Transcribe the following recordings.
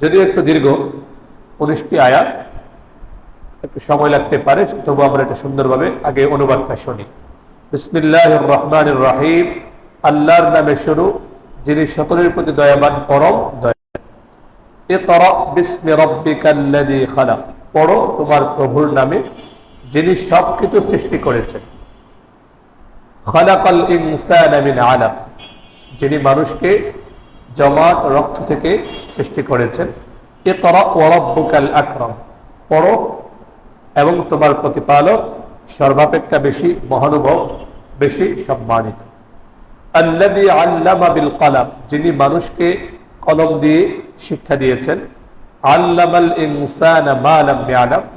যদিও একটু দীর্ঘ, উনিশটি আয়াত, একটু সময় লাগতে পারে, তবু আমরা এটা সুন্দরভাবে আগে অনুবাদটা শুনি। বিসমিল্লাহ রহমান রাহিম, আল্লাহর নামে শুরু, যিনি সকলের প্রতি দয়াবান, পরম দয়া। পড়ো তোমার প্রভুর নামে, যিনি সবকিছু সৃষ্টি করেছেন। খালাকাল ইনসানা আলাক, যিনি মানুষকে জমাট রক্ত থেকে সৃষ্টি করেছেন ইকরা ওয়া রাব্বুকাল আকরাম। পড়ো এবং তোমার প্রতিপালক সর্বাপেক্ষা বেশি মহানুভব, বেশি সম্মানিত। আল্লাযী আল্লামা বিল কলাম, যিনি মানুষকে কলম দিয়ে শিক্ষা দিয়েছেন। আল্লামাল ইনসান মা লাম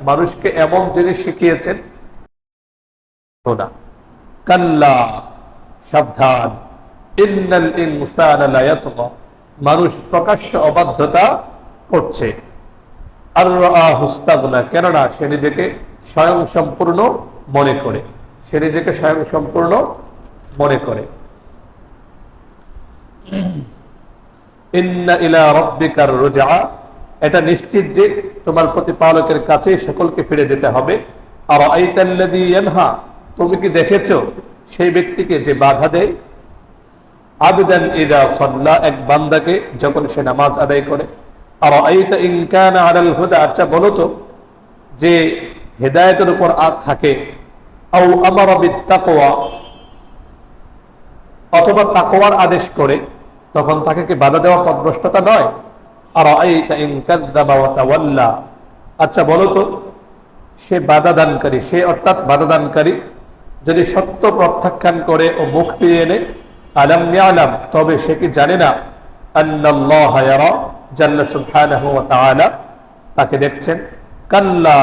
মানুষকে এমন জিনিস শিখিয়েছেন না। কাল্লা, সাবধান। ইন্নাল ইনসান লা মানুষ প্রকাশ্য অবাধ্যতা করছে। আর হুস্তাগনা, কেননা সে নিজেকে স্বয়ং সম্পূর্ণ মনে করে। সে নিজেকে স্বয়ং সম্পূর্ণ মনে করে। রোজা এটা নিশ্চিত যে তোমার প্রতিপালকের কাছে সকলকে ফিরে যেতে হবে। আর তুমি কি দেখেছ? সেই ব্যক্তিকে যে বাধা দেয় ইদা সল্লা, এক বান্দাকে যখন সে নামাজ আদায় করে। আর আইতা হুদা আচ্ছা বলো তো, যে হেদায়েতের উপর থাকে। আও আমার তাকওয়া অথবা তাকওয়ার আদেশ করে, তখন তাকে কি বাধা দেওয়া পদভ্রষ্টতা নয়? আর আইতা আচ্ছা বলো তো, সে বাধা দানকারী, সে অর্থাৎ বাধা দানকারী, যদি সত্য প্রত্যাখ্যান করে ও মুখ ফিরিয়ে এনে আলাম আলাম তবে সে কি জানে না? তাকে দেখছেন। কাল্লা,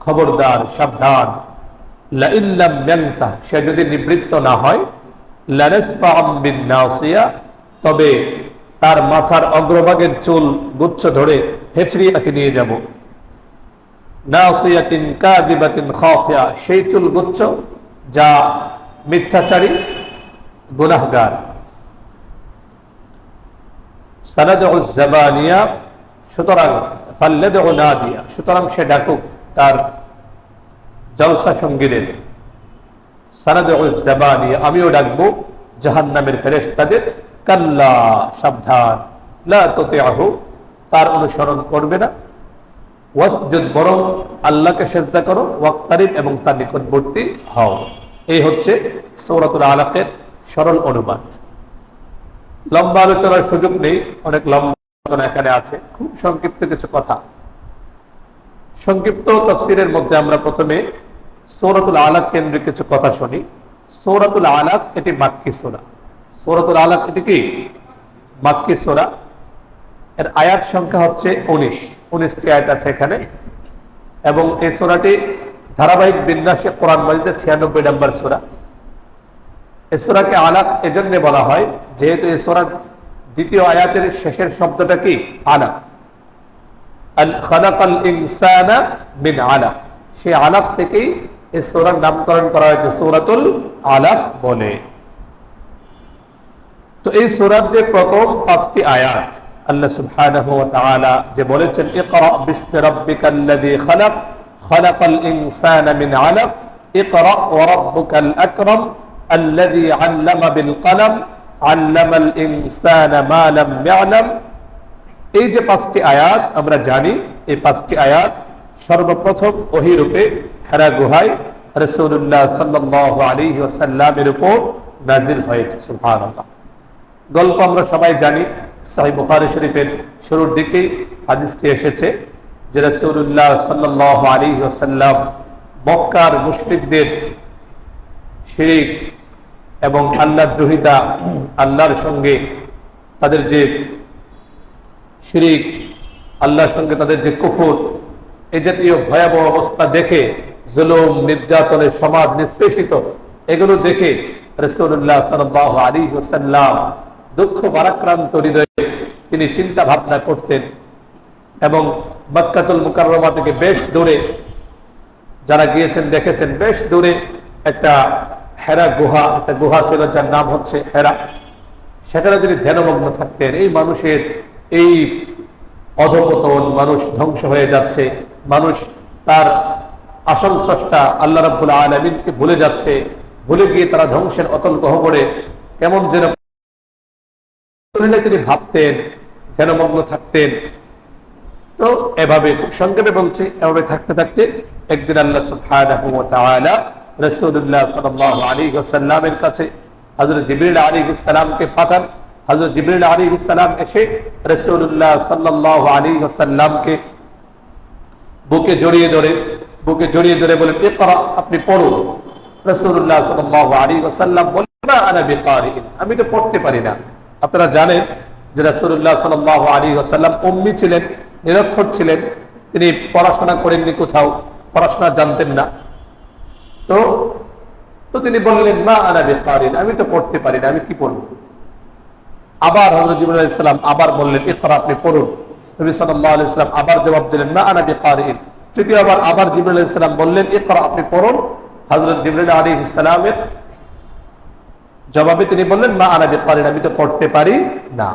খবরদার, সাবধান। সে যদি নিবৃত্ত না হয় তবে তার মাথার অগ্রভাগের চুল গুচ্ছ ধরে হেঁচড়িয়ে তাকে নিয়ে যাব। সেই চুল গুচ্ছ যা মিথ্যাচারী গুনাহগার। জাবানিয়া, সুতরাং ফাল্লেদু নাদিয়া, সুতরাং সে ডাকুক তার জলসা সঙ্গীদের জাবানিয়া, আমিও ডাকবো জাহান্নামের ফেরেশতাদের, কাল্লা, সাবধান, লা তুতিআহু, তার অনুসরণ করবে না। ওয়াসজুদ বরং আল্লাহকে সেজদা করো, ওয়াক্তারিব এবং তার নিকটবর্তী হও। এই হচ্ছে সৌরাতুল আলাকের সরল অনুবাদ। লম্বা আলোচনার সুযোগ নেই, অনেক লম্বা আলোচনা এখানে আছে, খুব সংক্ষিপ্ত কিছু কথা। সংক্ষিপ্ত তফসিরের মধ্যে আমরা প্রথমে সৌরাতুল আলাক কেন্দ্রিক কিছু কথা শুনি। সৌরাতুল আলাক এটি মাক্কি সোরা। সৌরাতুল আলাক এটি কি? মাক্কি সোরা। এর আয়াত সংখ্যা হচ্ছে উনিশ। উনিশটি আয়াত আছে এখানে। এবং এই সোরাটি ধারাবাহিক বিন্যাসে কোরআন মাজিদের ছিয়ানব্বই নম্বর সোরা। এ সোরাকে আলাক এজন্য বলা হয়, যেহেতু এই সোরার দ্বিতীয় আয়াতের শেষের শব্দটা কি? আলাক। আলাক। থেকেই নামকরণ করা হয়েছে, সৌরাতুল বলে। তো এই সোরার যে প্রথম পাঁচটি আয়াত, আল্লাহ যে বলেছেন খালাক মিন الذي علم بالقلم علم الانسان ما لم يعلم এই যে পাঁচটি আয়াত আমরা জানি এই পাঁচটি আয়াত সর্বপ্রথম ওহি রূপে হেরা গুহায় রসুল্লাহ সাল্লাহ আলী ওসাল্লামের উপর নাজিল হয়েছে সুবহানাল্লাহ গল্প আমরা সবাই জানি সাহি বুখারি শরীফের শুরুর দিকেই হাদিসটি এসেছে যে রসুল্লাহ সাল্লাহ আলী ওসাল্লাম মক্কার মুসলিকদের শিরিক এবং আল্লাহ দ্রোহিতা আল্লাহর সঙ্গে তাদের যে শিরিক, আল্লাহর সঙ্গে তাদের যে কুফুর এই জাতীয় ভয়াবহ অবস্থা দেখে জুলুম নির্যাতনের সমাজ নিষ্পেষিত, এগুলো দেখে রসুল্লাহ সাল্লাহ আলী ওসাল্লাম দুঃখ বারাক্রান্ত হৃদয়ে তিনি চিন্তা ভাবনা করতেন এবং মক্কাতুল মুকাররমা থেকে বেশ দূরে যারা গিয়েছেন, দেখেছেন, বেশ দূরে একটা হেরা গুহা, একটা গুহা ছিল যার নাম হচ্ছে হেরা। সেখানে তিনি ধ্যানমগ্ন থাকতেন। এই মানুষের এই অধপতন মানুষ ধ্বংস হয়ে যাচ্ছে। মানুষ তার আসল স্রষ্টা আল্লাহ রাব্বুল আলমিনকে ভুলে যাচ্ছে। ভুলে গিয়ে তারা ধ্বংসের অতল গহবরে কেমন যেন তিনি ভাবতেন, ধ্যানমগ্ন থাকতেন। তো এভাবে খুব সংক্ষেপে বলছি, এভাবে থাকতে থাকতে একদিন আল্লাহ সুবহানাহু কাছে হযরত জিবরিল আলাইহিস সালামকে পাঠান। হযরত জিবরিল আলাইহিস সালাম এসে রাসূলুল্লাহ সাল্লাল্লাহু আলাইহি ওয়াসাল্লামকে বুকে জড়িয়ে ধরে, বুকে জড়িয়ে ধরে আপনি পড়ুন রাসূলুল্লাহ সাল্লাল্লাহু আলাইহি ওয়াসাল্লাম বলেন আমি তো পড়তে পারি না। আপনারা জানেন যে রাসূলুল্লাহ সাল্লাল্লাহু আলাইহি ওয়াসাল্লাম উম্মি ছিলেন, নিরক্ষর ছিলেন। তিনি পড়াশোনা করেননি কোথাও, পড়াশোনা জানতেন না। তো তো তিনি বললেন, মা আনা বেকারিন, আমি তো পড়তে পারি না, আমি কি পড়ব? আবার হজরত জিবুল ইসলাম আবার বললেন, ইকরা, আপনি পড়ুন। নবী সাল্লাল্লাহু আলাইহি সাল্লাম আবার জবাব দিলেন, মা আনা বেকারিন। তৃতীয়বার আবার জিবুল ইসলাম বললেন, ইকরা, আপনি পড়ুন। হজরত জিবরুল আলী ইসলামের জবাবে তিনি বললেন, মা আনা বেকারিন, আমি তো পড়তে পারি না।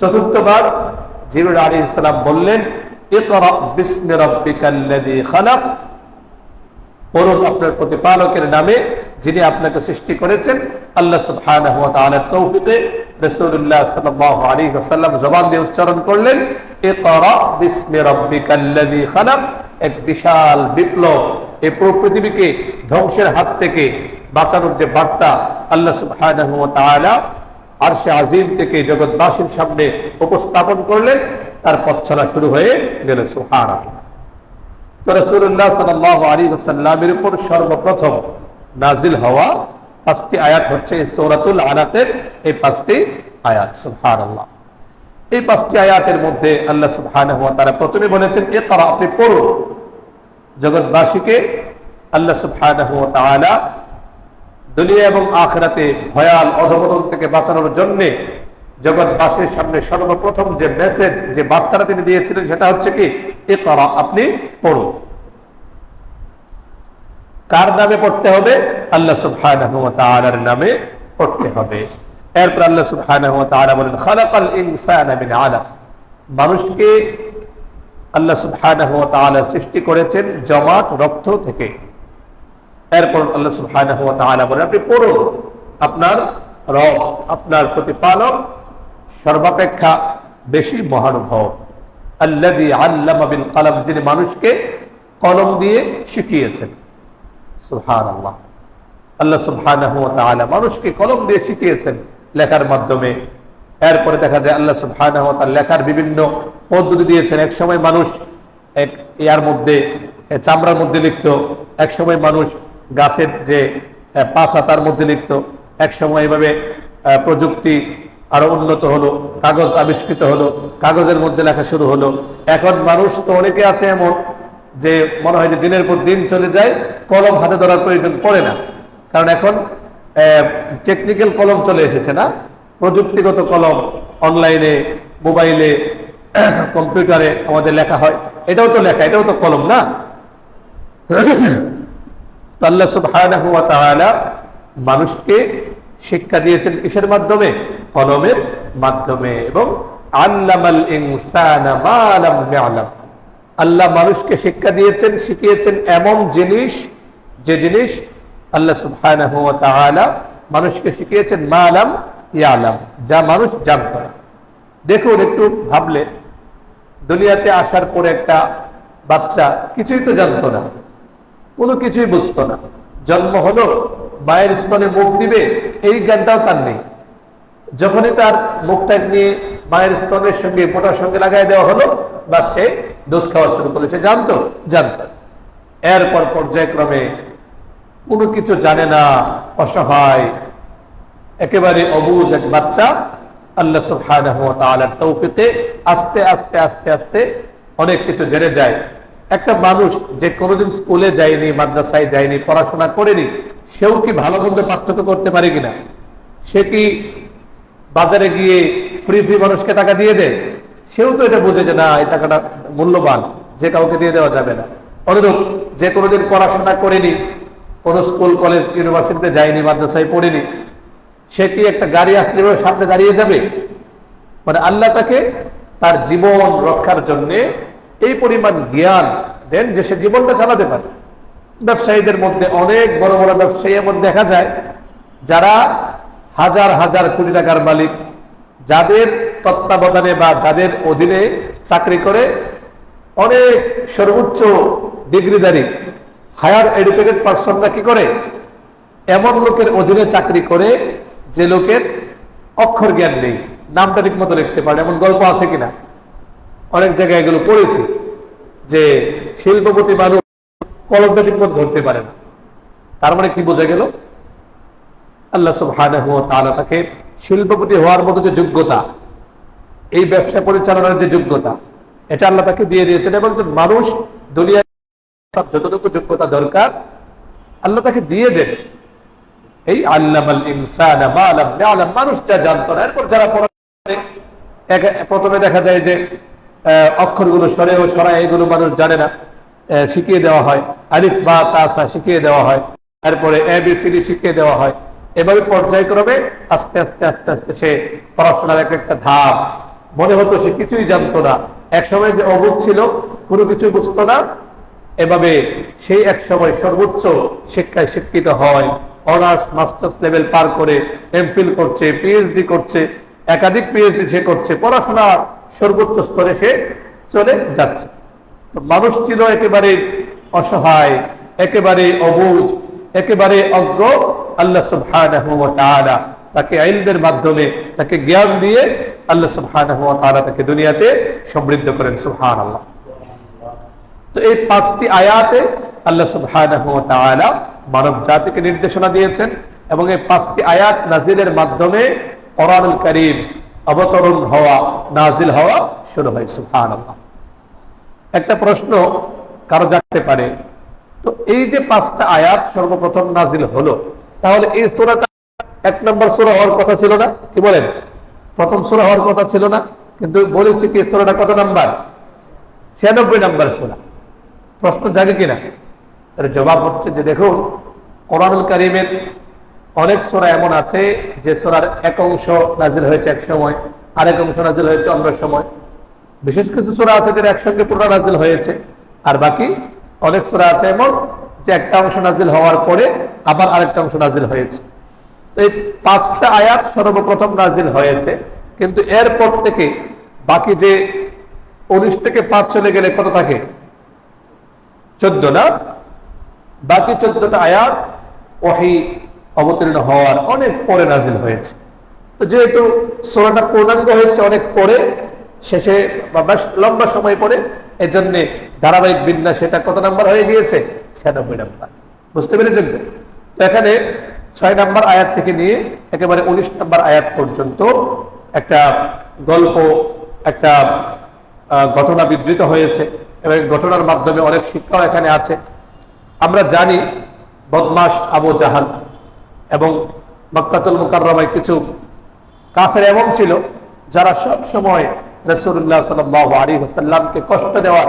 চতুর্থবার জিবরুল আলী ইসলাম বললেন ইকরা বিসমি রাব্বিকাল্লাযী খালাক পড়ুন আপনার প্রতিপালকের নামে, যিনি আপনাকে সৃষ্টি করেছেন, আল্লাহ পৃথিবীকে ধ্বংসের হাত থেকে বাঁচানোর যে বার্তা আল্লাহ ওয়া তাআলা আরশে আজিম থেকে জগৎবাসীর সামনে উপস্থাপন করলেন, তার পথ শুরু হয়ে গেল, সুবহানাল্লাহ। তো রসুল্লাহ সাল্লাহ আলী উপর সর্বপ্রথম নাজিল হওয়া পাঁচটি আয়াত হচ্ছে সৌরাতুল আনাতের এই পাঁচটি আয়াত সুহান আল্লাহ এই পাঁচটি আয়াতের মধ্যে আল্লাহ সুবহান তারা প্রথমে বলেছেন এ তারা আপনি পড়ুন। জগৎবাসীকে আল্লাহ সুবহান তাআলা দুনিয়া এবং আখরাতে ভয়াল অধপতন থেকে বাঁচানোর জন্যে জগৎবাসীর সামনে সর্বপ্রথম যে মেসেজ যে বার্তাটা তিনি দিয়েছিলেন সেটা হচ্ছে কি? এ করা আপনি পড়ুন। কার নামে পড়তে হবে? আল্লাহ সুবহানার নামে পড়তে হবে। এরপর আল্লাহ সুবহানাহু বলেন মানুষকে আল্লাহ সুবহানাহু ওয়া সৃষ্টি করেছেন জমাট, রক্ত থেকে। এরপর আল্লাহ সুবহানাহু ওয়া বলেন, আপনি পড়ুন। আপনার রব, আপনার প্রতিপালক সর্বাপেক্ষা বেশি মহানুভব। আল্লাদি আল্লামা বিল কালাম, যিনি মানুষকে কলম দিয়ে শিখিয়েছেন। সুহান আল্লাহ আল্লাহ তাআলা মানুষকে কলম দিয়ে শিখিয়েছেন লেখার মাধ্যমে। এরপরে দেখা যায় আল্লাহ তাআলা লেখার বিভিন্ন পদ্ধতি দিয়েছেন। এক সময় মানুষ এক ইয়ার মধ্যে চামড়ার মধ্যে লিখত। এক সময় মানুষ গাছের যে পাতা তার মধ্যে লিখত। এক সময় এভাবে প্রযুক্তি আরও উন্নত হলো, কাগজ আবিষ্কৃত হলো, কাগজের মধ্যে লেখা শুরু হলো। এখন মানুষ তো অনেকে আছে এমন যে মনে হয় যে দিনের পর দিন চলে যায়, কলম হাতে ধরার প্রয়োজন পড়ে না। কারণ এখন টেকনিক্যাল কলম চলে এসেছে না। প্রযুক্তিগত কলম অনলাইনে মোবাইলে কম্পিউটারে আমাদের লেখা হয়। এটাও তো লেখা, এটাও তো কলম না? তো আল্লাহ সুবহানাহু ওয়া তাআলা মানুষকে শিক্ষা দিয়েছেন কিসের মাধ্যমে? কলমের মাধ্যমে। এবং আল্লামাল ইনসানা মা লাম ইয়ালাম। আল্লাহ মানুষকে শিক্ষা দিয়েছেন, শিখিয়েছেন এমন জিনিস, যে জিনিস আল্লাহ সুবহানাহু মানুষকে শিখিয়েছেন, মা লাম ইয়ালাম যা মানুষ জানত না। দেখুন, একটু ভাবলে, দুনিয়াতে আসার পরে একটা বাচ্চা কিছুই তো জানতো না, কোনো কিছুই বুঝতো না। জন্ম হলো, মায়ের স্তনে মুখ দিবে, এই জ্ঞানটাও তার নেই। যখনই তার মুখটা নিয়ে মায়ের স্তনের সঙ্গে মোটার সঙ্গে লাগাই দেওয়া হলো বা সে দুধ খাওয়া শুরু করল সে জানতো? জানতো। এরপর পর্যায়ক্রমে কোনো কিছু জানে না, অসহায়, একেবারে অবুজ এক বাচ্চা আল্লাহ তৌফিকে আস্তে আস্তে আস্তে আস্তে অনেক কিছু জেনে যায়। একটা মানুষ যে কোনোদিন স্কুলে যায়নি, মাদ্রাসায় যায়নি, পড়াশোনা করেনি, সেও কি ভালো মন্দ পার্থক্য করতে পারে কিনা? সে কি বাজারে গিয়ে ফ্রি ফ্রি মানুষকে টাকা দিয়ে দেয়? সেও তো এটা বোঝে যে না, এই টাকাটা মূল্যবান, যে কাউকে দিয়ে দেওয়া যাবে না। অনুরূপ যে কোনোদিন পড়াশোনা করেনি, কোনো স্কুল, কলেজ, ইউনিভার্সিটিতে যায়নি, মাদ্রাসায় পড়েনি, সে কি একটা গাড়ি আসলে সামনে দাঁড়িয়ে যাবে? মানে আল্লাহ তাকে তার জীবন রক্ষার জন্য এই পরিমাণ জ্ঞান দেন যে সে জীবনটা চালাতে পারে। ব্যবসায়ীদের মধ্যে অনেক বড় বড় ব্যবসায়ী এমন দেখা যায়, যারা হাজার হাজার কোটি টাকার মালিক, যাদের তত্ত্বাবধানে বা যাদের অধীনে চাকরি করে অনেক সর্বোচ্চ ডিগ্রিধারী হায়ার এডুকেটেড পার্সনরা কি করে? এমন লোকের অধীনে চাকরি করে যে লোকের অক্ষর জ্ঞান নেই, নামটা ঠিক মতো লিখতে পারে এমন গল্প আছে কিনা? অনেক জায়গায় এগুলো পড়েছি যে শিল্পপতি মানুষ কলমটা ঠিক মতো ধরতে পারে না। তার মানে কি বোঝা গেল? আল্লাহ সুবহানাহু ওয়া তাআলা তাকে শিল্পপতি হওয়ার মতো যে যোগ্যতা এই ব্যবসা পরিচালনার যে যোগ্যতা, এটা আল্লাহ তাকে দিয়ে দিয়েছেন এবং মানুষ দুনিয়া যতটুকু যোগ্যতা দরকার, আল্লাহ তাকে দিয়ে দেন। এই আল্লামাল ইনসান মানুষ যা না। এরপর যারা প্রথমে দেখা যায় যে অক্ষরগুলো সরায়, এগুলো মানুষ জানে না। শিখিয়ে দেওয়া হয়। আলিফ, বা তাসা শিখিয়ে দেওয়া হয়। তারপরে এ, বি, সি, ডি শিখিয়ে দেওয়া হয়। এভাবে পর্যায়ক্রমে আস্তে আস্তে আস্তে আস্তে সে পড়াশোনার এক একটা ধাপ মনে হতো সে কিছুই জানতো না। একসময় যে অবুধ ছিল, কোনো কিছু বুঝতো না। এভাবে সেই এক সময় সর্বোচ্চ শিক্ষায় শিক্ষিত হয়, অনার্স, মাস্টার্স লেভেল পার করে এমফিল করছে, পিএইচডি করছে, একাধিক পিএইচডি সে করছে, পড়াশোনা সর্বোচ্চ স্তরে সে চলে যাচ্ছে। মানুষ ছিল একেবারে অসহায়, একেবারে অবুজ, একেবারে অজ্ঞ আল্লাহ সুবহানাহু ওয়া তাআলা তাকে আইলদের মাধ্যমে, তাকে জ্ঞান দিয়ে আল্লাহ ওয়া তাআলা তাকে দুনিয়াতে সমৃদ্ধ করেন, সুবহানাল্লাহ। তো এই পাঁচটি আয়াতে আল্লাহ ওয়া মানব জাতিকে নির্দেশনা দিয়েছেন এবং এই পাঁচটি আয়াত নাজিলের মাধ্যমে কোরআনুল কারীম অবতরণ হওয়া নাজিল হওয়া শুরু হয়, সুবহানাল্লাহ। একটা প্রশ্ন কারও জানতে পারে, তো এই যে পাঁচটা আয়াত সর্বপ্রথম নাজিল হলো, তাহলে এই সূরাটা এক নম্বর সূরা হওয়ার কথা ছিল না? কি বলেন? প্রথম সূরা হওয়ার কথা ছিল না, কিন্তু বলেছি কি সূরাটা কত নাম্বার? ছিয়ানব্বই নাম্বার সূরা। প্রশ্ন জাগে কিনা? এর জবাব হচ্ছে যে দেখুন, কোরআনুল কারিমের অনেক সোরা এমন আছে যে সোরার এক অংশ নাজিল হয়েছে এক সময়, আরেক অংশ নাজিল হয়েছে অন্য সময়। বিশেষ কিছু সোরা আছে যেটা একসঙ্গে পুরো নাজিল হয়েছে, আর বাকি অনেক সোরা আছে এমন যে একটা অংশ নাজিল হওয়ার পরে আবার আরেকটা অংশ নাজিল হয়েছে। এই পাঁচটা আয়াত সর্বপ্রথম নাজিল হয়েছে। কিন্তু এরপর থেকে বাকি যে উনিশ থেকে পাঁচ চলে গেলে কত থাকে? চোদ্দ না? বাকি চোদ্দটা আয়াত ওহি অবতীর্ণ হওয়ার অনেক পরে নাজিল হয়েছে। তো যেহেতু সোনাটা পূর্ণাঙ্গ হয়েছে অনেক পরে, শেষে বা বেশ লম্বা সময় পরে এই এজন্যে ধারাবাহিক বিন্যাস সেটা কত নাম্বার হয়ে গিয়েছে? ছিয়ানব্বই নাম্বার। বুঝতে পেরেছেন তো এখানে ছয় নাম্বার আয়াত থেকে নিয়ে একেবারে উনিশ নাম্বার আয়াত পর্যন্ত একটা গল্প, একটা ঘটনা বিবৃত হয়েছে। এবং ঘটনার মাধ্যমে অনেক শিক্ষাও এখানে আছে। আমরা জানি বদমাস আবু জাহান এবং মক্কাতুল মুকাররমায় কিছু কাফের এমন ছিল যারা সব সময় রসুল্লাহ সাল্লাহ আলী হাসাল্লামকে কষ্ট দেওয়ার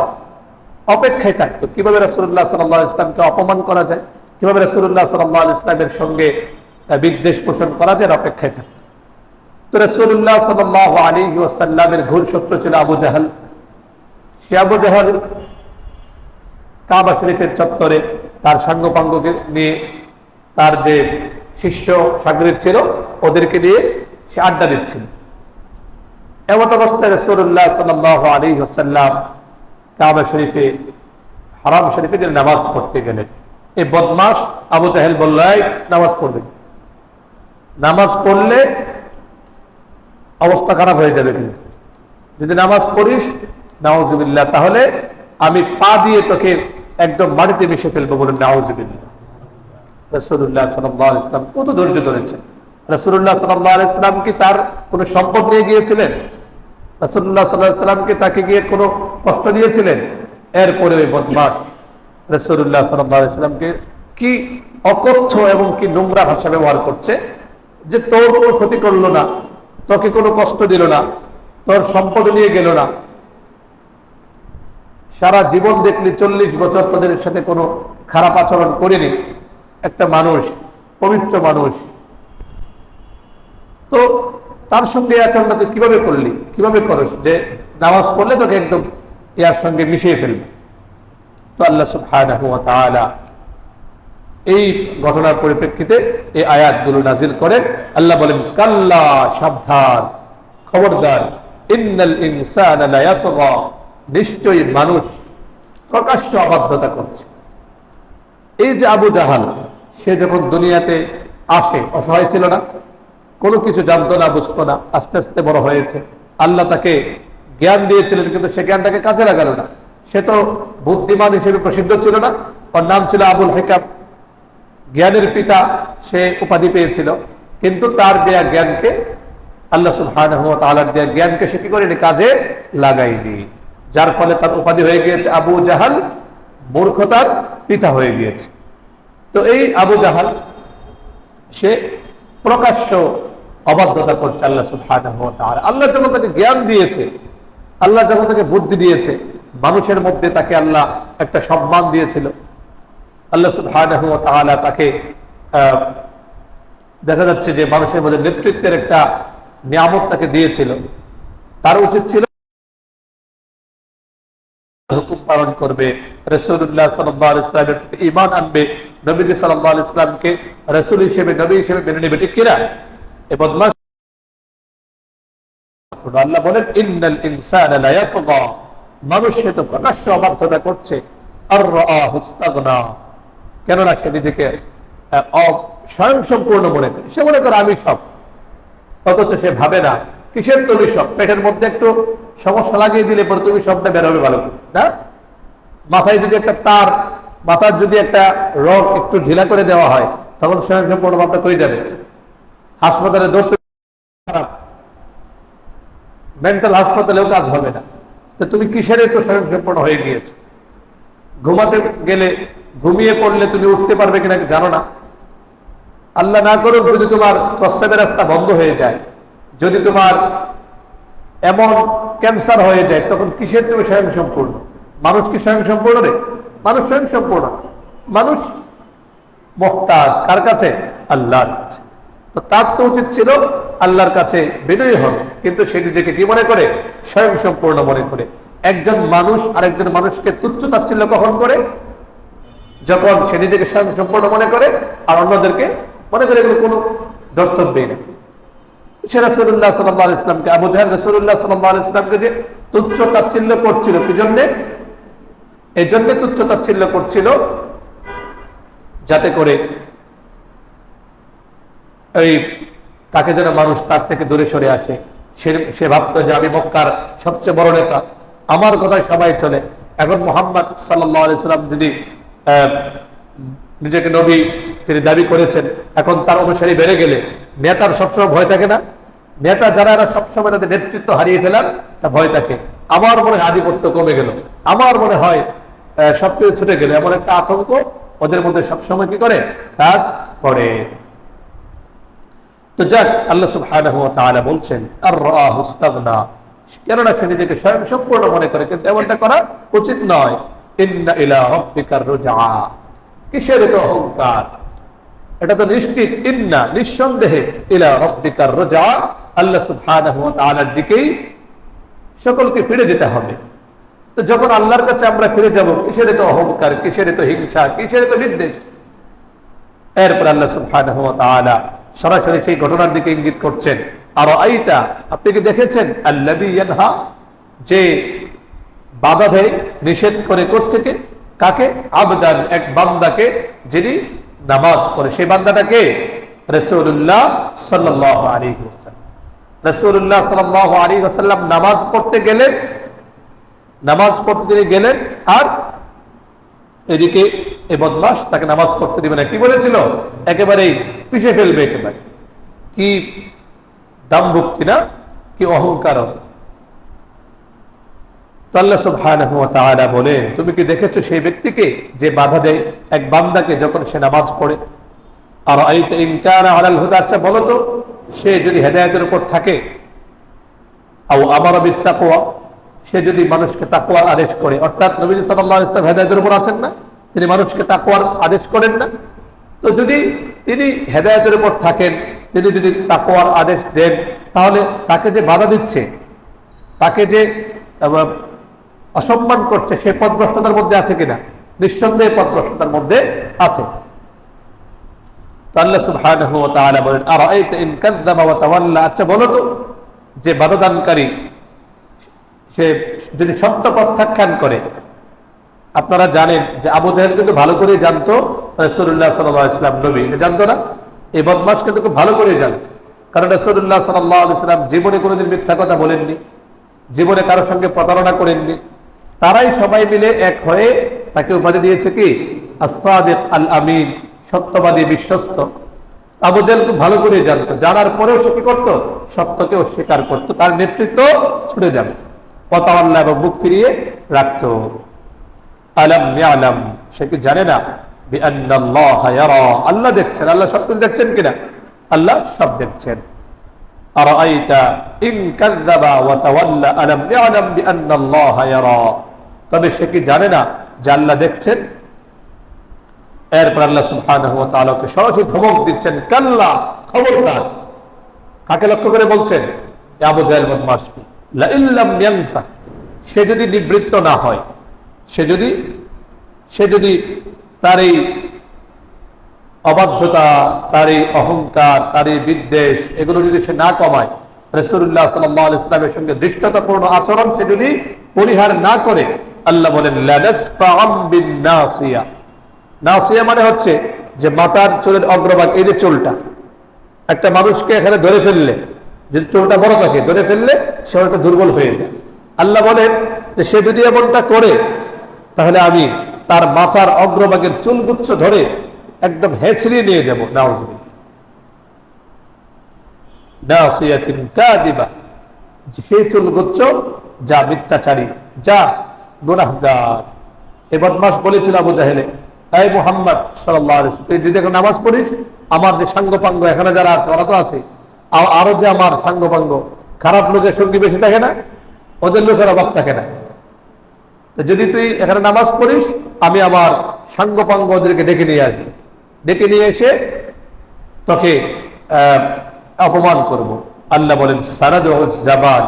অপেক্ষায় থাকতো। কীভাবে রসুল্লাহ সাল্লাহ ইসলামকে অপমান করা যায়? কীভাবে রসুল্লাহ সাল্লাহ ইসলামের সঙ্গে বিদ্বেষ পোষণ করা যায় অপেক্ষায় থাকতো তো রসুল্লাহ সাল্লাহ আলী ওয়াসাল্লামের ঘোর শত্রু ছিল আবু জাহাল। সে আবু জাহাল কাবা শরীফের চত্বরে তার সাঙ্গপাঙ্গকে নিয়ে তার যে শিষ্য সাগরিত ছিল, ওদেরকে নিয়ে সে আড্ডা দিচ্ছিল। এমত অবস্থায় রসুল্লাহ সাল্লাহ আলী হাসাল্লাম কাবা শরীফে, হারাম শরীফে নামাজ পড়তে গেলেন। এই বদমাস আবু জাহেল বলল নামাজ পড়বে। নামাজ পড়লে অবস্থা খারাপ হয়ে যাবে কিন্তু। যদি নামাজ পড়িস, নাউজুবিল্লাহ, তাহলে আমি পা দিয়ে তোকে একদম মাটিতে মিশে ফেলব বলে নাউজুবিল্লাহ। রসুল্লাহ সাল্লাহ ইসলাম কত ধৈর্য ধরেছেন। রসুল্লাহ সাল্লাহ ইসলাম কি তার কোনো সম্পদ নিয়ে গিয়েছিলেন? রসুল্লাহ সাল্লাহ সাল্লামকে তাকে গিয়ে কোনো কষ্ট দিয়েছিলেন? এরপরে ওই বদমাস রসুল্লাহ সাল্লাহ ইসলামকে কি অকথ্য এবং কি নোংরা ভাষা ব্যবহার করছে যে তোর কোনো ক্ষতি করল না, তোকে কোনো কষ্ট দিল না, তোর সম্পদ নিয়ে গেল না। সারা জীবন দেখলি চল্লিশ বছর তোদের সাথে কোনো খারাপ আচরণ করিনি। একটা মানুষ, পবিত্র মানুষ। তো তার সঙ্গে আচরণটা তুই কীভাবে করলি? কীভাবে করস? যে নামাজ পড়লে তোকে একদম ইয়ার সঙ্গে মিশিয়ে ফেলবে। তো আল্লাহ তাআলা এই ঘটনার পরিপ্রেক্ষিতে এই আয়াতগুলো নাজিল করেন। আল্লাহ বলেন, কাল্লা সাবধান, খবরদার, ইন্নাল ইনসানা নিশ্চয়ই মানুষ প্রকাশ্য অবাধ্যতা করছে। এই যে আবু জাহাল, সে যখন দুনিয়াতে আসে, অসহায় ছিল না, কোনো কিছু জানতো না, বুঝতো না, আস্তে আস্তে বড় হয়েছে। আল্লাহ তাকে জ্ঞান দিয়েছিলেন, কিন্তু সে জ্ঞানটাকে কাজে লাগালো না। সে তো বুদ্ধিমান হিসেবে প্রসিদ্ধ ছিল না। ওর নাম ছিল আবুল হেকাম। জ্ঞানের পিতা সে উপাধি পেয়েছিল। কিন্তু তার দেয়া জ্ঞানকে আল্লাহ ওয়া দেয়া জ্ঞানকে সে কি করেনি? কাজে লাগাইনি যার ফলে তার উপাধি হয়ে গিয়েছে আবু জাহাল মূর্খতার পিতা হয়ে গিয়েছে। তো এই আবু জাহাল, সে প্রকাশ্য অবাধ্যতা করছে আল্লাহ তাআলা। আল্লাহ যখন তাকে জ্ঞান দিয়েছে, আল্লাহ যখন তাকে বুদ্ধি দিয়েছে মানুষের মধ্যে তাকে আল্লাহ একটা সম্মান দিয়েছিল। আল্লাহ সুবহানাহু ওয়া তাকে দেখা যাচ্ছে যে মানুষের মধ্যে নেতৃত্বের একটা নিয়ামত তাকে দিয়েছিল। তার উচিত ছিল হুকুম পালন করবে। রসুল্লাহ সাল্লাহ ইসলামের প্রতি ইমান আনবে। নবীজি সাল্লাহ ইসলামকে রসুল হিসেবে, নবী হিসেবে মেনে নেবে। ঠিক কিনা? এ বদমাস আল্লাহ বলেন, ইন্নাল ইনসান মানুষ সে তো প্রকাশ্য অবাধ্যতা করছে। কেননা সে নিজেকে স্বয়ংসম্পূর্ণ মনে করে। সে মনে করে, আমি সব অথচ সে ভাবে না, কিসের তুমি সব পেটের মধ্যে একটু সমস্যা লাগিয়ে দিলে পরে তুমি সবটা বেরোবে ভালো না? মাথায় যদি একটা তার, মাথার যদি একটা রগ একটু ঢিলা করে দেওয়া হয়, তখন স্বয়ংসম্পূর্ণ ভাবটা কই যাবে? হাসপাতালে ধরতে খারাপ। মেন্টাল হাসপাতালেও কাজ হবে না। তুমি কিসের তো স্বয়ংসম্পূর্ণ হয়ে গিয়েছে? ঘুমাতে গেলে ঘুমিয়ে পড়লে তুমি উঠতে পারবে কিনা জানো না। আল্লাহ না করুক যদি তোমার প্রস্রাবের রাস্তা বন্ধ হয়ে যায়, যদি তোমার এমন ক্যান্সার হয়ে যায়, তখন কিসের তুমি স্বয়ংসম্পূর্ণ মানুষ কি স্বয়ংসম্পূর্ণ রে? মানুষ স্বয়ংসম্পূর্ণ। মানুষ মহতাজ। কার কাছে? আল্লাহর কাছে। তো তার তো উচিত ছিল আল্লাহর কাছে বিনয়ী হবে কিন্তু সে নিজেকে কি মনে করে? স্বয়ংসম্পূর্ণ মনে করে। একজন মানুষ আরেকজন মানুষকে তুচ্ছ তাচ্ছিল্য কখন করে? যখন সে নিজেকে স্বয়ংসম্পূর্ণ মনে করে, আর অন্যদেরকে মনে করে এগুলো কোনো ধর্তব্যই না। সে সাল্লাহ ইসলামকে আবু জাহেদ রসুল্লাহ সাল্লাহ ইসলামকে যে তুচ্ছ তাচ্ছিল্য করছিল কি জন্যে এই জন্যে তুচ্ছ তাচ্ছিল্য করছিল, যাতে করে এই তাকে যেন মানুষ তার থেকে দূরে সরে আসে। সে ভাবতো যে আমি মক্কার সবচেয়ে বড় নেতা। আমার কথায় সবাই চলে। এখন মোহাম্মদ সাল্লাম যদি নিজেকে নবী তিনি দাবি করেছেন, এখন তার অনুসারী বেড়ে গেলে নেতার সবসময় ভয় থাকে না? নেতা যারা, এরা সবসময় তাদের নেতৃত্ব হারিয়ে ফেলার তা ভয় থাকে। আমার মনে আধিপত্য কমে গেল। আমার মনে হয় সবকিছু ছুটে গেল। এমন একটা আতঙ্ক ওদের মধ্যে সবসময় কি করে? কাজ করে। তো যাক, আল্লাহ সুবহানাহু বলছেন আর কেননা সে নিজেকে স্বয়ং সম্পূর্ণ মনে করে, কিন্তু এমনটা করা উচিত নয়। কিসের অহংকার? এটা তো নিশ্চিত, ইন্না, নিঃসন্দেহে, ইলা রাব্বিকার রুজা আল্লাহ সুবহানাহু দিকেই সকলকে ফিরে যেতে হবে। তো যখন আল্লাহর কাছে আমরা ফিরে যাব, কিসের তো অহংকার, কিসের তো হিংসা, কিসের তো বিদ্বেষ? এরপর আল্লাহ সরাসরি সেই ঘটনার দিকে ইঙ্গিত করছেন। আর আইতা আপনি কি দেখেছেন? আল্লাযী ইয়ানহা, যে বাধা দেয়, নিষেধ করে থেকে কাকে? আবদান এক বান্দাকে, যিনি নামাজ পড়ে। সেই বান্দাটাকে রাসূলুল্লাহ সাল্লাল্লাহু আলাইহি ওয়াসাল্লাম। রাসূলুল্লাহ সাল্লাল্লাহু আলাইহি ওয়াসাল্লাম নামাজ পড়তে গেলেন। নামাজ পড়তে তিনি গেলেন। আর এদিকে এই বদমাস তাকে নামাজ পড়তে দিবে না। কি বলেছিল? একেবারেই পিছিয়ে ফেলবে একেবারে। কি দামভুক্তি না? কি অহংকার বলেন, তুমি কি দেখেছ সেই ব্যক্তিকে যে বাধা দেয়? এক বান্দাকে যখন সে নামাজ পড়ে। আর আইতা হুদা? আচ্ছা বলো তো, সে যদি হেদায়েতের উপর থাকে, আও আমারা সে যদি মানুষকে তাকওয়ার আদেশ করে, অর্থাৎ নবীজি ওয়াসাল্লাম হেদায়েতের উপর আছেন না? তিনি মানুষকে তাকওয়ার আদেশ করেন না। তো যদি তিনি হেদায়েতের উপর থাকেন, তিনি যদি তাকওয়ার আদেশ দেন, তাহলে তাকে যে বাধা দিচ্ছে, তাকে যে অসম্মান করছে, সে পদভ্রষ্টতার মধ্যে আছে কিনা? নিঃসন্দেহে পদভ্রষ্টতার মধ্যে আছে। আচ্ছা বলো তো, যে বাধাদানকারী, সে যদি সত্য প্রত্যাখ্যান করে আপনারা জানেন যে আবু জাহেল কিন্তু ভালো করে জানতো রসুল্লাহ সাল্লাহ ইসলাম নবী। জানতো না? এই বদমাস কিন্তু খুব ভালো করে জানতো। কারণ রসুল্লাহ সাল্লাহ ইসলাম জীবনে কোনোদিন মিথ্যা কথা বলেননি। জীবনে কারোর সঙ্গে প্রতারণা করেননি। তারাই সবাই মিলে এক হয়ে তাকে উপাধি দিয়েছে কি? আসাদিক আল আমিন সত্যবাদী বিশ্বস্ত। আবু জাহেল খুব ভালো করে জানতো। জানার পরেও সে কি করতো? সত্যকে অস্বীকার করতো। তার নেতৃত্ব ছুটে যাবে। পতাওয়াল্লা এবং বুক ফিরিয়ে রাখতো। আলম আলম সে কি জানে না? আল্লাহ দেখছেন। আল্লাহ সব কিছু দেখছেন কিনা? আল্লাহ সব দেখছেন। তবে সে কি জানে না যে আল্লাহ দেখছেন? এরপর আল্লাহ সুবহানকে সরাসরি ধমক দিচ্ছেন, কাল্লা, খবরদার। কাকে লক্ষ্য করে বলছেন? সে যদি নিবৃত্ত না হয় সে যদি সে যদি তার এই অবাধ্যতা তার এই অহংকার তার এই বিদ্বেষ, এগুলো যদি সে না কমায় রসুল্লাহ সাল্লাহ ইসলামের সঙ্গে দৃষ্টতাপূর্ণ আচরণ সে যদি পরিহার না করে, আল্লাহ বলেন মানে হচ্ছে যে মাথার চুলের অগ্রভাগ, এই যে চুলটা, একটা মানুষকে এখানে ধরে ফেললে, যদি চুলটা বড় থাকে, ধরে ফেললে, সে একটা দুর্বল হয়ে যায়। আল্লাহ বলেন যে সে যদি এমনটা করে তাহলে আমি তার মাথার অগ্রভাগের চুলগুচ্ছ ধরে একদম হেঁচড়িয়ে নিয়ে যাব। দিবা সেই চুলগুচ্ছ, যা মিথ্যাচারী, যা গুনাহগার। এ বদমাস বলেছিল আবু জাহেলে এই মোহাম্মদ সাল্লাহ তুই যদি এখন নামাজ পড়িস, আমার যে সাঙ্গপাঙ্গ এখানে যারা আছে, ওরা তো আছে। আরও যে আমার সাঙ্গপাঙ্গ, খারাপ লোকের সঙ্গী বেশি থাকে না, ওদের লোকের অভাব থাকে না। যদি তুই এখানে নামাজ পড়িস আমি আমার সাঙ্গপাঙ্গ ওদেরকে ডেকে নিয়ে আসব। ডেকে নিয়ে এসে তোকে অপমান করব। আল্লাহ বলেন সারাদ জাবান।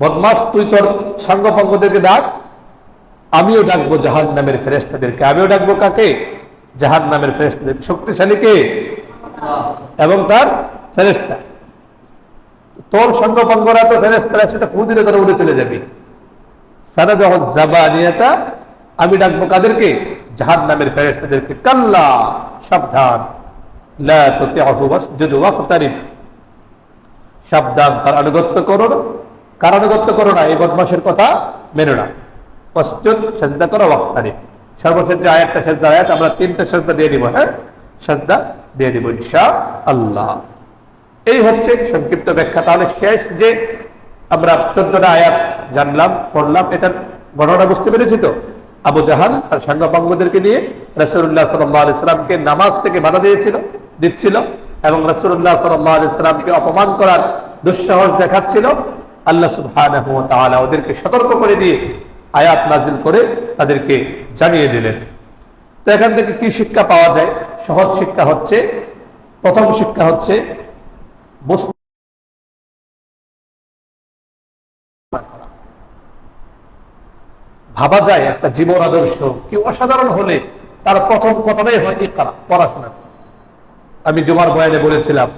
বদমাস তুই তোর সাঙ্গপাঙ্গদেরকে ডাক আমিও ডাকবো জাহান নামের ফেরেস্তাদেরকে আমিও ডাকবো কাকে? জাহান নামের ফেরেস্তাদেরকে শক্তিশালী কে? এবং তার ফেরেস্তা তোর সঙ্গপাঙ্গরা তো ফেরেস্তারা সেটা ফুদিনে করে উড়ে চলে যাবি? জাবানিয়াতা, আমি ডাকবো কাদেরকে? জাহান নামের ফেরেস্তাদেরকে কাল্লা, সাবধান। সাবধান, তার আনুগত্য করো না। কার আনুগত্য করো না? এই বদমাসের কথা মেনো না। করো সর্বশেষ যে আয়াতটা আয়াত, আমরা তিনটা দিয়ে দিব হ্যাঁ? দিয়ে দিব ইনশা আল্লাহ এই হচ্ছে সংক্ষিপ্ত ব্যাখ্যা। তাহলে শেষ যে আমরা চোদ্দটা আয়াত জানলাম, পড়লাম, এটার ঘটনা বুঝতে পেরেছি তো? আবু জাহাল তার সাঙ্গপাঙ্গদেরকে নিয়ে রসুল্লাহ সাল্লামকে নামাজ থেকে বাধা দিয়েছিল, দিচ্ছিল এবং রসুল্লাহ সাল্লামকে অপমান করার দুঃসাহস দেখাচ্ছিল। আল্লাহ সুবহান ওদেরকে সতর্ক করে দিয়ে আয়াত নাজিল করে তাদেরকে জানিয়ে দিলেন। তো এখান থেকে কি শিক্ষা পাওয়া যায়? সহজ শিক্ষা হচ্ছে, প্রথম শিক্ষা হচ্ছে ভাবা যায় একটা জীবন আদর্শ। কি অসাধারণ হলে তার প্রথম কথাটাই হয় পড়াশোনা। আমি জুমার বয়ানে বলেছিলাম,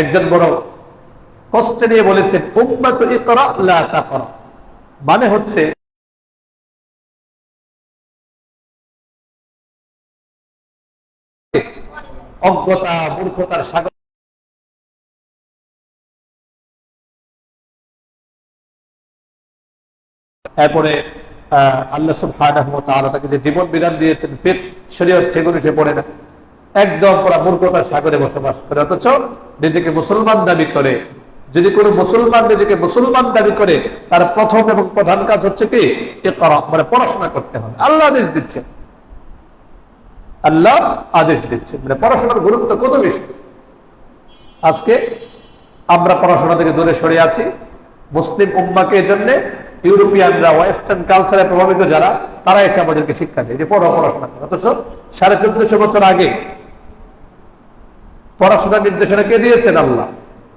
একজন বড় কষ্ট নিয়ে তাকরা। মানে হচ্ছে, অজ্ঞতা, মূর্খতার সাগর এরপরে আল্লাহ সুবহানাহু তাকে যে জীবন বিধান দিয়েছেন ফির শরীয়ত সেগুলো সে পড়ে না। একদম পুরো মূর্খতার সাগরে বসবাস করে, অথচ নিজেকে মুসলমান দাবি করে। যদি কোনো মুসলমান নিজেকে মুসলমান দাবি করে, তার প্রথম এবং প্রধান কাজ হচ্ছে কি? মানে পড়াশোনা করতে হবে। আল্লাহ আদেশ দিচ্ছে আল্লাহ আদেশ দিচ্ছে মানে পড়াশোনার গুরুত্ব কত বেশি? আজকে আমরা পড়াশোনা থেকে দূরে সরে আছি। মুসলিম উম্মাকে জন্য ইউরোপিয়ানরা ওয়েস্টার্ন কালচারে প্রভাবিত যারা, তারা এসে আমাদেরকে শিক্ষা দেয়। যে পড়া, পড়াশোনা করে। অথচ সাড়ে চোদ্দশো বছর আগে পড়াশোনার নির্দেশনা কে দিয়েছেন? আল্লাহ।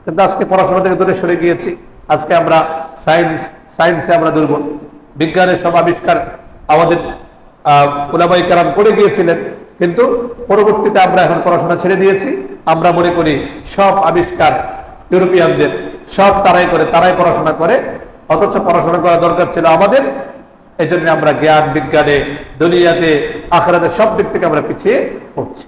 কিন্তু আজকে পড়াশোনা থেকে দূরে সরে গিয়েছি। আজকে আমরা সায়েন্স সায়েন্সে আমরা দুর্বল। বিজ্ঞানের সব আবিষ্কার আমাদের ওলামাই কারাম করে গিয়েছিলেন। কিন্তু পরবর্তীতে আমরা এখন পড়াশোনা ছেড়ে দিয়েছি। আমরা মনে করি সব আবিষ্কার ইউরোপিয়ানদের, সব তারাই করে, তারাই পড়াশোনা করে। অথচ পড়াশোনা করা দরকার ছিল আমাদের। এই জন্য আমরা জ্ঞান, বিজ্ঞানে, দুনিয়াতে আখড়াতে সব দিক থেকে আমরা পিছিয়ে পড়ছি।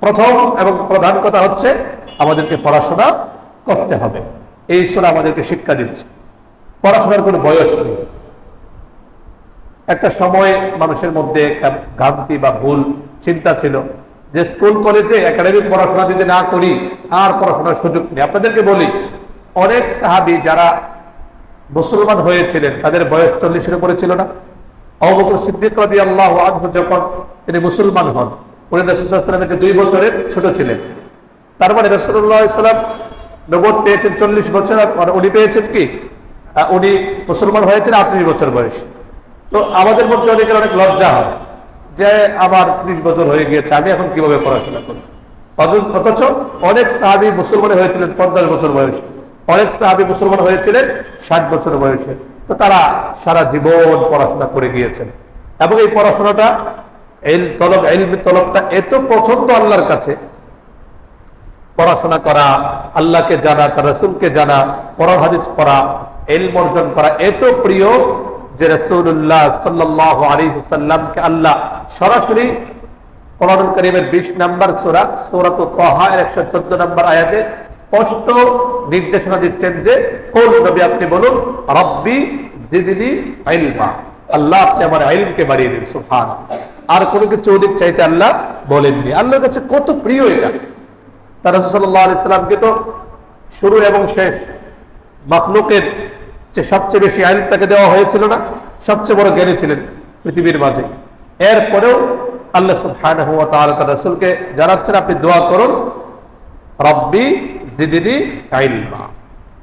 প্রথম এবং প্রধান কথা হচ্ছে আমাদেরকে পড়াশোনা করতে হবে। এই সোনা আমাদেরকে শিক্ষা দিচ্ছে। পড়াশোনার কোনো বয়স নেই। একটা সময় মানুষের মধ্যে একটা ভ্রান্তি বা ভুল চিন্তা ছিল যে স্কুল, কলেজে একাডেমিক পড়াশোনা যদি না করি, আর পড়াশোনার সুযোগ নেই। আপনাদেরকে বলি, অনেক সাহাবি যারা মুসলমান হয়েছিলেন, তাদের বয়স চল্লিশের উপরে ছিল না। অবকর সিদ্দিক রাজি আল্লাহ যখন তিনি মুসলমান হন, উনি রসুলামের যে দুই বছরের ছোট ছিলেন। তার মানে রসুল্লাহ ইসলাম নবদ পেয়েছেন চল্লিশ বছর, আর উনি পেয়েছেন কি? উনি মুসলমান হয়েছেন আটত্রিশ বছর বয়স। তো আমাদের মধ্যে অনেকের অনেক লজ্জা হয় যে আমার ত্রিশ বছর হয়ে গিয়েছে, আমি এখন কীভাবে পড়াশোনা করি অথচ অনেক সাহাবি মুসলমান হয়েছিলেন পঞ্চাশ বছর বয়সে। অনেক সাহাবি মুসলমান হয়েছিলেন, ষাট বছর বয়সে। তো তারা সারা জীবন পড়াশোনা করে গিয়েছেন। এবং এই পড়াশোনাটা তলব এই তলবটা এত পছন্দ আল্লাহর কাছে। পড়াশোনা করা, আল্লাহকে জানা, তার রসুলকে জানা পড়া হাদিস পড়া, এলম অর্জন করা এত প্রিয় যে রসুল্লাহ সাল্লাহ আলী সাল্লামকে আল্লাহ সরাসরি কোরআন করিমের বিশ নাম্বার সোরা, সোরাত তহা একশো চোদ্দ নাম্বার আয়াতে স্পষ্ট নির্দেশনা দিচ্ছেন যে, কোন নবী আপনি বলুন, রব্বি জিদিনি আইলমা আল্লাহ আপনি আমার আইলমকে বাড়িয়ে দিন সুফান আর কোনো কিছু অধিক চাইতে আল্লাহ বলেননি। আল্লাহর কাছে কত প্রিয় এটা। তার রসুল্লাহ আলাইসাল্লামকে তো শুরু এবং শেষ মখলুকের যে সবচেয়ে বেশি আইন তাকে দেওয়া হয়েছিল না, সবচেয়ে বড় জ্ঞানী ছিলেন পৃথিবীর মাঝে। এরপরেও আল্লাহ সুবহানাহু ওয়া তাআলা তার জানাচ্ছেন, আপনি দোয়া করুন রব্বি জিদিনি ইলমা।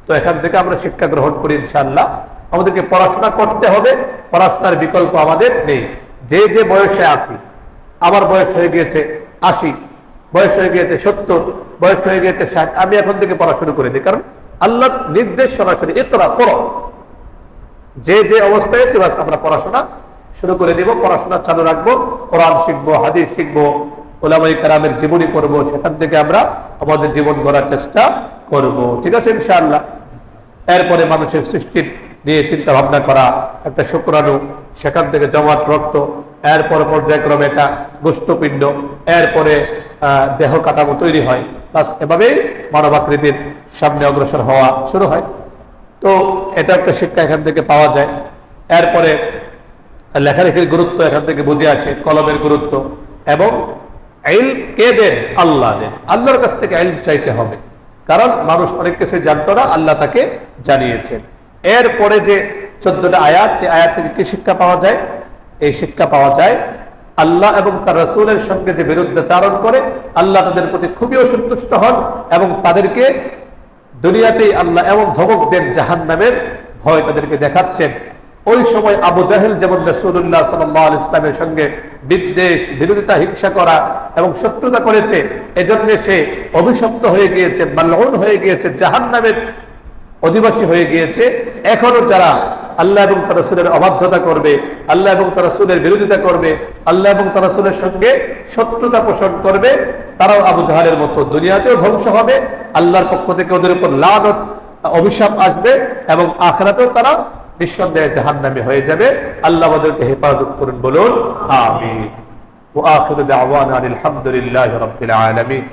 তো এখান থেকে আমরা শিক্ষা গ্রহণ করি ইনশাআল্লাহ। আমাদেরকে পড়াশোনা করতে হবে, পড়াশোনার বিকল্প আমাদের নেই। যে যে বয়সে আছি, আমার বয়স হয়ে গিয়েছে আশি, বয়স হয়ে গিয়েছে সত্তর, বয়স হয়ে গিয়েছে ষাট, আমি এখন থেকে পড়া শুরু করে দিই। কারণ আল্লাহ নির্দেশ সরাসরি যে যে অবস্থায় আছে আমরা পড়াশোনা শুরু করে দিব, পড়াশোনা চালু রাখব, কোরআন শিখব, হাদিস শিখব ওলামাই কারামের জীবনী করব সেখান থেকে আমরা আমাদের জীবন গড়ার চেষ্টা করব। ঠিক আছে ইনশাআল্লাহ? এরপরে মানুষের সৃষ্টির নিয়ে চিন্তা ভাবনা করা, একটা শুক্রাণু, সেখান থেকে জমাট, রক্ত, এরপরে পর্যায়ক্রমে এটা গোষ্ঠপিণ্ড, এরপরে দেহ কাঠামো তৈরি হয়। বাস এভাবেই মানবাকৃতির সামনে অগ্রসর হওয়া শুরু হয়। তো এটা একটা শিক্ষা এখান থেকে পাওয়া যায়। এরপরে লেখালেখির গুরুত্ব এখান থেকে বুঝে আসে, কলমের গুরুত্ব এবং কে দেন? আল্লাহ দেন। আল্লাহর কাছ থেকে চাইতে হবে। কারণ মানুষ অনেক কিছু না, আল্লাহ তাকে জানিয়েছেন। এরপরে যে চোদ্দটা আয়াত, এই আয়াত থেকে কি শিক্ষা পাওয়া যায়? এই শিক্ষা পাওয়া যায়, আল্লাহ এবং তার রসুলের সঙ্গে যে বিরুদ্ধাচারণ করে, আল্লাহ তাদের প্রতি খুবই অসন্তুষ্ট হন এবং তাদেরকে দুনিয়াতেই আল্লাহ এমন ধমক দেন জাহান নামের ভয় তাদেরকে দেখাচ্ছেন। ওই সময় আবু জাহেল যেমন রসুল্লাহ সাল্লাহ ইসলামের সঙ্গে বিদ্বেষ, বিরোধিতা, হিংসা করা এবং শত্রুতা করেছে, এজন্য সে অভিশপ্ত হয়ে গিয়েছে মাল্লন হয়ে গিয়েছে জাহান নামের অধিবাসী হয়ে গিয়েছে। এখনও যারা আল্লাহ এবং তার রসুলের অবাধ্যতা করবে, আল্লাহ এবং তার রসুলের বিরোধিতা করবে, আল্লাহ এবং তার রসুলের সঙ্গে শত্রুতা পোষণ করবে, তারাও আবু জাহালের মতো দুনিয়াতেও ধ্বংস হবে। আল্লাহর পক্ষ থেকে ওদের উপর লানত, অভিশাপ আসবে এবং আখরাতেও তারা নিঃসন্দেহে জাহান্নামে হয়ে যাবে। আল্লাহ আমাদেরকে হেফাজত করুন বলুন ওয়া আখিরু দাওয়ানা আলহামদুলিল্লাহি রাব্বিল আলামিন।